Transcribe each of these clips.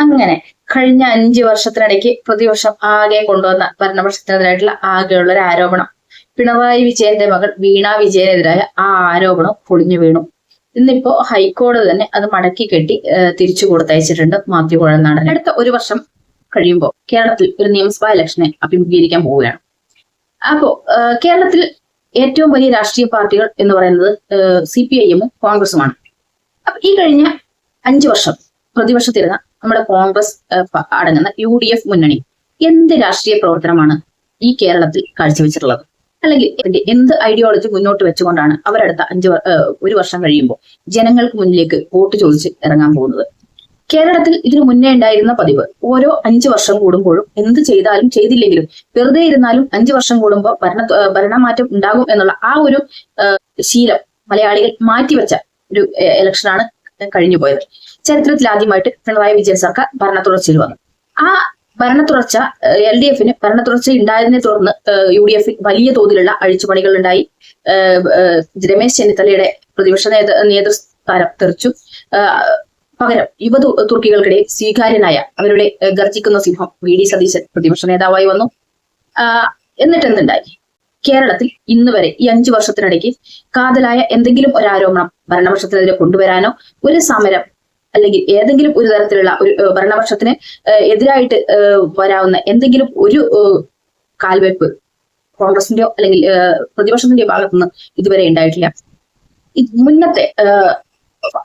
അങ്ങനെ കഴിഞ്ഞ അഞ്ചു വർഷത്തിനിടയ്ക്ക് പ്രതിവർഷം ആകെ കൊണ്ടുവന്ന ഭരണപക്ഷത്തിനെതിരായിട്ടുള്ള ആകെയുള്ള ഒരു ആരോപണം. പിണറായി വിജയന്റെ മകൾ വീണ വിജയനെതിരായ ആ ആരോപണം പൊളിഞ്ഞു വീണു. ഇന്നിപ്പോ ഹൈക്കോടതി തന്നെ അത് മടക്കി കെട്ടി തിരിച്ചു കൊടുത്തയച്ചിട്ടുണ്ട് മാത്യു കുഴൽനാടൻ അടുത്ത ഒരു വർഷം കഴിയുമ്പോൾ കേരളത്തിൽ ഒരു നിയമസഭാ ഇലക്ഷനെ അഭിമുഖീകരിക്കാൻ പോവുകയാണ്. അപ്പോ കേരളത്തിൽ ഏറ്റവും വലിയ രാഷ്ട്രീയ പാർട്ടികൾ എന്ന് പറയുന്നത് സി പി ഐ എമ്മും കോൺഗ്രസുമാണ്. അപ്പൊ ഈ കഴിഞ്ഞ അഞ്ചു വർഷം പ്രതിപക്ഷത്തിരുന്ന നമ്മുടെ കോൺഗ്രസ് അടങ്ങുന്ന യു ഡി എഫ് മുന്നണി എന്ത് രാഷ്ട്രീയ പ്രവർത്തനമാണ് ഈ കേരളത്തിൽ കാഴ്ചവെച്ചിട്ടുള്ളത്? അല്ലെങ്കിൽ എന്ത് ഐഡിയോളജി മുന്നോട്ട് വെച്ചുകൊണ്ടാണ് അവരടുത്ത അഞ്ചു ഒരു വർഷം കഴിയുമ്പോൾ ജനങ്ങൾക്ക് മുന്നിലേക്ക് വോട്ട് ചോദിച്ച് ഇറങ്ങാൻ പോകുന്നത്? കേരളത്തിൽ ഇതിനു മുന്നേ ഉണ്ടായിരുന്ന പതിവ് ഓരോ അഞ്ചു വർഷം കൂടുമ്പോഴും എന്ത് ചെയ്താലും ചെയ്തില്ലെങ്കിലും വെറുതെ ഇരുന്നാലും അഞ്ചു വർഷം കൂടുമ്പോൾ ഭരണ ഭരണമാറ്റം ഉണ്ടാകും എന്നുള്ള ആ ഒരു ശീലം മലയാളികൾ മാറ്റിവെച്ച ഒരു ഇലക്ഷനാണ് കഴിഞ്ഞു പോയത്. ചരിത്രത്തിൽ ആദ്യമായിട്ട് പിണറായി വിജയൻ സർക്കാർ ഭരണ തുടർച്ചയിൽ വന്നു. ആ ഭരണ തുടർച്ച എൽ ഡി എഫിന് ഭരണ തുടർച്ച ഉണ്ടായതിനെ തുടർന്ന് യു ഡി എഫിൽ വലിയ തോതിലുള്ള അഴിച്ചുപണികൾ ഉണ്ടായി. രമേശ് ചെന്നിത്തലയുടെ പ്രതിപക്ഷ നേതൃ നേതൃസ്ഥാനം തെറിച്ചു. പകരം യുവ തുർക്കികൾക്കിടെ തുർക്കികൾക്കിടയിൽ സ്വീകാര്യനായ അവരുടെ ഗർജിക്കുന്ന സിംഹം വി ഡി സതീശൻ പ്രതിപക്ഷ നേതാവായി വന്നു. എന്നിട്ട് എന്തുണ്ടായി കേരളത്തിൽ ഇന്ന് വരെ ഈ അഞ്ചു വർഷത്തിനിടയ്ക്ക് കാതലായ എന്തെങ്കിലും ഒരു ആരോപണം ഭരണപക്ഷത്തിനെതിരെ കൊണ്ടുവരാനോ ഒരു സമരം അല്ലെങ്കിൽ ഏതെങ്കിലും ഒരു തരത്തിലുള്ള ഒരു ഭരണപക്ഷത്തിന് എതിരായിട്ട് വരാവുന്ന എന്തെങ്കിലും ഒരു കാൽവെപ്പ് കോൺഗ്രസിന്റെയോ അല്ലെങ്കിൽ പ്രതിപക്ഷത്തിന്റെയോ ഭാഗത്തുനിന്ന് ഇതുവരെ ഉണ്ടായിട്ടില്ല. മുന്നത്തെ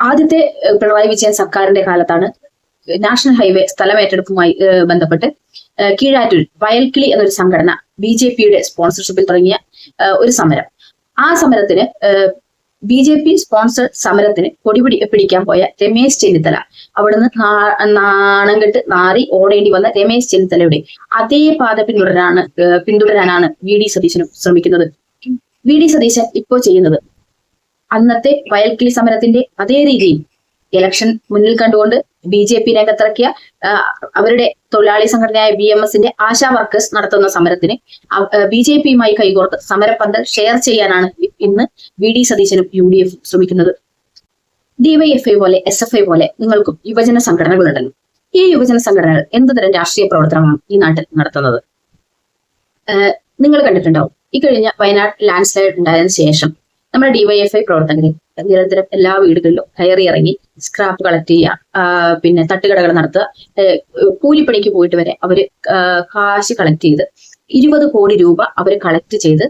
ആദ്യത്തെ പിണറായി വിജയൻ സർക്കാരിന്റെ കാലത്താണ് നാഷണൽ ഹൈവേ സ്ഥലമേറ്റെടുപ്പുമായി ബന്ധപ്പെട്ട് കീഴാറ്റൂർ വയൽക്കിളി എന്നൊരു സംഘടന ബി ജെ പിയുടെ സ്പോൺസർഷിപ്പിൽ തുടങ്ങിയ ഒരു സമരം. ആ സമരത്തിന് ബി ജെ പി സ്പോൺസർ സമരത്തിന് കൊടിപിടി പിടിക്കാൻ പോയ രമേശ് ചെന്നിത്തല. അവിടുന്ന് നാണം കെട്ട് നാറി ഓടേണ്ടി വന്ന രമേശ് ചെന്നിത്തലയുടെ അതേ പാത പിന്തുടരാണ് പിന്തുടരാനാണ് വി ഡി സതീശനും ശ്രമിക്കുന്നത്. വി ഡി സതീശൻ ഇപ്പോൾ ചെയ്യുന്നത് അന്നത്തെ വയൽക്കിളി സമരത്തിന്റെ അതേ രീതിയിൽ ഇലക്ഷൻ മുന്നിൽ കണ്ടുകൊണ്ട് ബി ജെ പി രംഗത്തിറക്കിയ അവരുടെ തൊഴിലാളി സംഘടനയായ ബി എം എസിന്റെ ആശാ വർക്കേഴ്സ് നടത്തുന്ന സമരത്തിന് ബി ജെ പിയുമായി കൈകോർത്ത് സമരപ്പന്തൽ ഷെയർ ചെയ്യാനാണ് ഇന്ന് വി ഡി സതീശനും യു ഡി എഫും ശ്രമിക്കുന്നത്. ഡിവൈഎഫ്ഐ പോലെ എസ് എഫ് ഐ പോലെ നിങ്ങൾക്കും യുവജന സംഘടനകളുണ്ടല്ലോ ഈ യുവജന സംഘടനകൾ എന്തുതരം രാഷ്ട്രീയ പ്രവർത്തനമാണ് ഈ നാട്ടിൽ നടത്തുന്നത്? നിങ്ങൾ കണ്ടിട്ടുണ്ടാവും. ഈ കഴിഞ്ഞ വയനാട് ലാൻഡ് സ്ലൈഡ് ഉണ്ടായതിനു ശേഷം നമ്മുടെ ഡിവൈഎഫ്ഐ പ്രവർത്തകർ നിരന്തരം എല്ലാ വീടുകളിലും കയറി ഇറങ്ങി സ്ക്രാപ്പ് കളക്ട് ചെയ്യുക. പിന്നെ തട്ടുകടകൾ നടത്തുക. കൂലിപ്പണിക്ക് പോയിട്ട് വരെ അവർ കാശ് കളക്ട് ചെയ്ത് ഇരുപത് കോടി രൂപ അവർ കളക്ട് ചെയ്ത്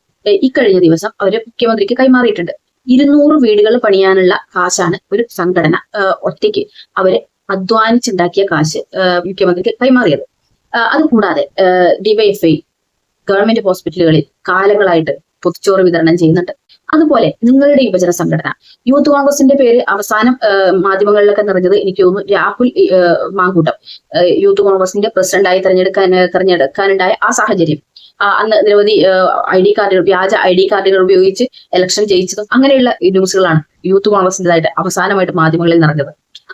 ഇക്കഴിഞ്ഞ ദിവസം അവർ മുഖ്യമന്ത്രിക്ക് കൈമാറിയിട്ടുണ്ട്. ഇരുന്നൂറ് വീടുകൾ പണിയാനുള്ള കാശാണ് ഒരു സംഘടന ഒറ്റയ്ക്ക് അവർ അധ്വാനിച്ചുണ്ടാക്കിയ കാശ് മുഖ്യമന്ത്രിക്ക് കൈമാറിയത്. അതുകൂടാതെ ഡിവൈഎഫ്ഐ ഗവൺമെന്റ് ഹോസ്പിറ്റലുകളിൽ കാലങ്ങളായിട്ട് പൊതിച്ചോറ് വിതരണം ചെയ്യുന്നുണ്ട്. അതുപോലെ നിങ്ങളുടെ യുവജന സംഘടന. യൂത്ത് കോൺഗ്രസിന്റെ പേര് അവസാനം മാധ്യമങ്ങളിലൊക്കെ നിറഞ്ഞത് എനിക്ക് തോന്നുന്നു രാഹുൽ മാങ്കൂട്ടം. യൂത്ത് കോൺഗ്രസിന്റെ പ്രസിഡന്റായി തെരഞ്ഞെടുക്കാൻ തെരഞ്ഞെടുക്കാനുണ്ടായ ആ സാഹചര്യം. അന്ന് നിരവധി ഐ ഡി കാർഡുകൾ വ്യാജ ഐ ഡി കാർഡുകൾ ഉപയോഗിച്ച് ഇലക്ഷൻ ജയിച്ചതും അങ്ങനെയുള്ള ന്യൂസുകളാണ് യൂത്ത് കോൺഗ്രസിന്റെതായിട്ട് അവസാനമായിട്ട് മാധ്യമങ്ങളിൽ നിറഞ്ഞത്.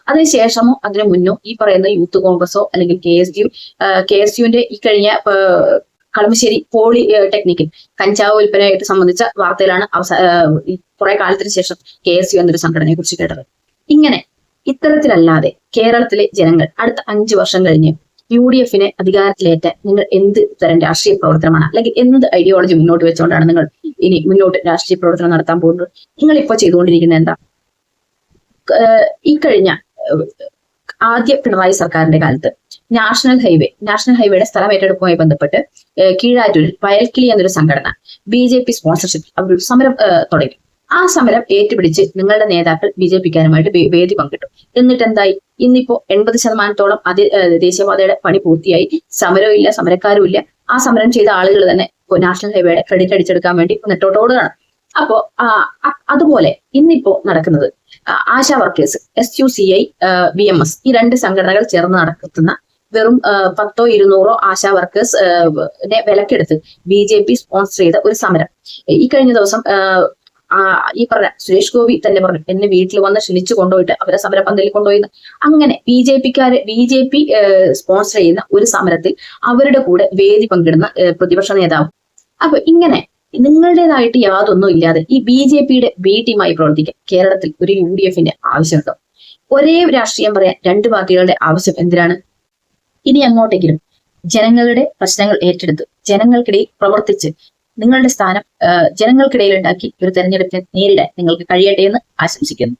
അതിനുശേഷമോ അതിനു മുന്നോ ഈ പറയുന്ന യൂത്ത് കോൺഗ്രസോ അല്ലെങ്കിൽ K S U K S യുവിന്റെ ഈ കഴിഞ്ഞ കളമശ്ശേരി പോളി ടെക്നിക്കിൽ കഞ്ചാവ് വിൽപ്പനയായിട്ട് സംബന്ധിച്ച വാർത്തയിലാണ് അവസാന കുറെ കാലത്തിന് ശേഷം കെ എസ് യു എന്നൊരു സംഘടനയെ കുറിച്ച് കേട്ടത്. ഇങ്ങനെ ഇത്തരത്തിലല്ലാതെ കേരളത്തിലെ ജനങ്ങൾ അടുത്ത അഞ്ചു വർഷം കഴിഞ്ഞ് യു ഡി എഫിനെ അധികാരത്തിലേറ്റ നിങ്ങൾ എന്ത് തരം രാഷ്ട്രീയ പ്രവർത്തനമാണ്? അല്ലെങ്കിൽ എന്ത് ഐഡിയോളജി മുന്നോട്ട് വെച്ചുകൊണ്ടാണ് നിങ്ങൾ ഇനി മുന്നോട്ട് രാഷ്ട്രീയ പ്രവർത്തനം നടത്താൻ പോകുന്നത്? നിങ്ങൾ ഇപ്പോൾ ചെയ്തുകൊണ്ടിരിക്കുന്നത് എന്താ? ഈ കഴിഞ്ഞ ആദ്യ പിണറായി സർക്കാരിന്റെ കാലത്ത് നാഷണൽ ഹൈവേ നാഷണൽ ഹൈവേയുടെ സ്ഥലം ഏറ്റെടുപ്പുമായി ബന്ധപ്പെട്ട് കീഴാറ്റൂരിൽ വയൽക്കിളി എന്നൊരു സംഘടന ബി ജെ പി സ്പോൺസർഷിപ്പിൽ അവർ സമരം തുടങ്ങി. ആ സമരം ഏറ്റുപിടിച്ച് നിങ്ങളുടെ നേതാക്കൾ ബി ജെ പിക്കാരുമായിട്ട് വേദി പങ്കിട്ടു. എന്നിട്ട് എന്തായി ഇന്നിപ്പോ എൺപത് ശതമാനത്തോളം അതി ദേശീയപാതയുടെ പണി പൂർത്തിയായി. സമരവും ഇല്ല സമരക്കാരും ഇല്ല. ആ സമരം ചെയ്ത ആളുകൾ തന്നെ നാഷണൽ ഹൈവേയുടെ ക്രെഡിറ്റ് അടിച്ചെടുക്കാൻ വേണ്ടി നെട്ടോട്ടോടുകയാണ് അപ്പോ അതുപോലെ ഇന്നിപ്പോ നടക്കുന്നത് ASHA workers S U C I B M S ഈ രണ്ട് സംഘടനകൾ ചേർന്ന് നടത്തുന്ന വെറും പത്തോ ഇരുന്നൂറോ ആശാ വർക്കേഴ്സ് വിലക്കെടുത്ത് ബി ജെ പി സ്പോൺസർ ചെയ്ത ഒരു സമരം. ഈ കഴിഞ്ഞ ദിവസം ഈ പറഞ്ഞ സുരേഷ് ഗോപി തന്നെ പറഞ്ഞു എന്നെ വീട്ടിൽ വന്ന് ക്ഷണിച്ചു കൊണ്ടുപോയിട്ട് അവരെ സമരപന്തലിൽ കൊണ്ടുപോയി. അങ്ങനെ ബി ജെ പിക്കാര് ബി ജെ പി സ്പോൺസർ ചെയ്യുന്ന ഒരു സമരത്തിൽ അവരുടെ കൂടെ വേദി പങ്കിടുന്ന പ്രതിപക്ഷ നേതാവ്. അപ്പൊ ഇങ്ങനെ നിങ്ങളുടേതായിട്ട് യാതൊന്നും ഇല്ലാതെ ഈ ബി ജെ പിയുടെ ബി ടീമായി പ്രവർത്തിക്കാൻ കേരളത്തിൽ ഒരു യു ഡി എഫിന്റെ ആവശ്യമുണ്ടോ. ഒരേ രാഷ്ട്രീയം പറയാൻ രണ്ട് പാർട്ടികളുടെ ആവശ്യം എന്തിനാണ്? ഇനി അങ്ങോട്ടെങ്കിലും ജനങ്ങളുടെ പ്രശ്നങ്ങൾ ഏറ്റെടുത്ത് ജനങ്ങൾക്കിടയിൽ പ്രവർത്തിച്ച് നിങ്ങളുടെ സ്ഥാനം ജനങ്ങൾക്കിടയിൽ ഉണ്ടാക്കി ഒരു തെരഞ്ഞെടുപ്പിനെ നേരിടാൻ നിങ്ങൾക്ക് കഴിയട്ടെ എന്ന് ആശംസിക്കുന്നു.